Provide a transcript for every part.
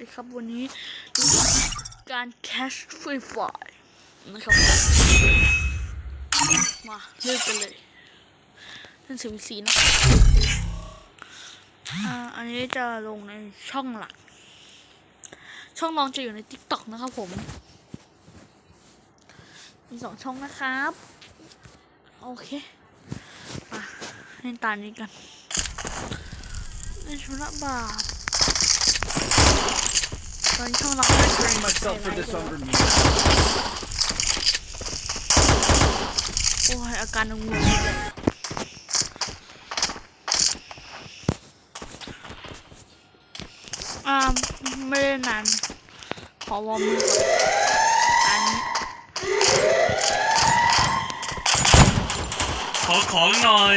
ดีครับวันนี้การแคชฟรีไฟนะครับ มาเริ่มกันเลยท่านสิวิสีนะอันนี้จะลงในช่องหลัก ช่องรองจะอยู่ใน t ิ k t o k นะครับผม มีสองช่องนะครับ โอเคมาเล่นตานี้กันในชุระบาท ตอนนี้ช่องเราไม่ได้ Train myself for this under me. โอ้ยอาการงงๆเลยอ่าไม่ได้นาน ขอวอร์มมือก่อนอันนี้ขอของหน่อย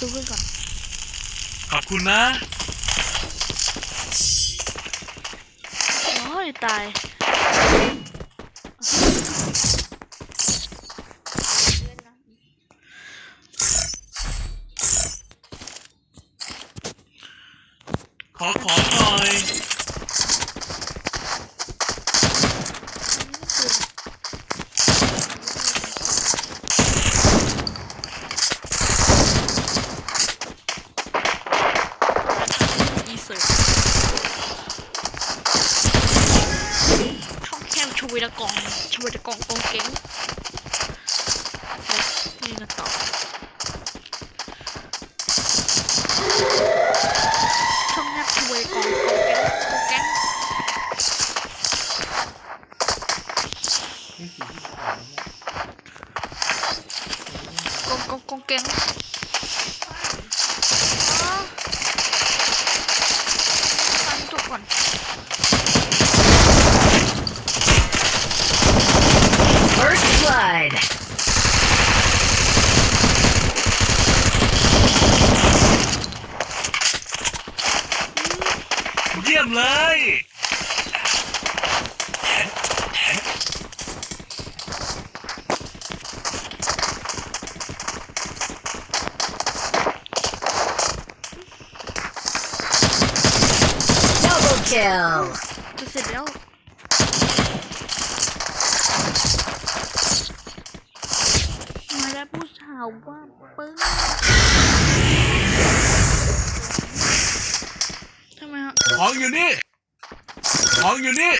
ดูเพื่อนก่อน ขอบคุณนะโอ้ยตายขอของหน่อย อีเสิร์ช่ วีตะกองชวีตะกองกองเก่งนี่กันต่อช่องแคบชวีตะกองกองเก่งกองเก่งกองกองกองเก่งอ่าฟังจบก่อน First blood. เยี่ยมเลย Double kill. จะเสร็จแล้ว มาแล้วผู้สาวว่าปึ้ง ของอยู่นี่ ของอยู่นี่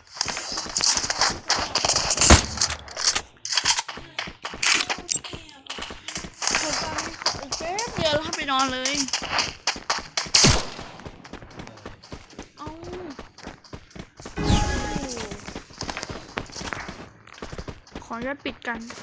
กดตามขออีกแป๊บเดียวแล้วไปนอนเลย เอาขออนุญาตปิดกัน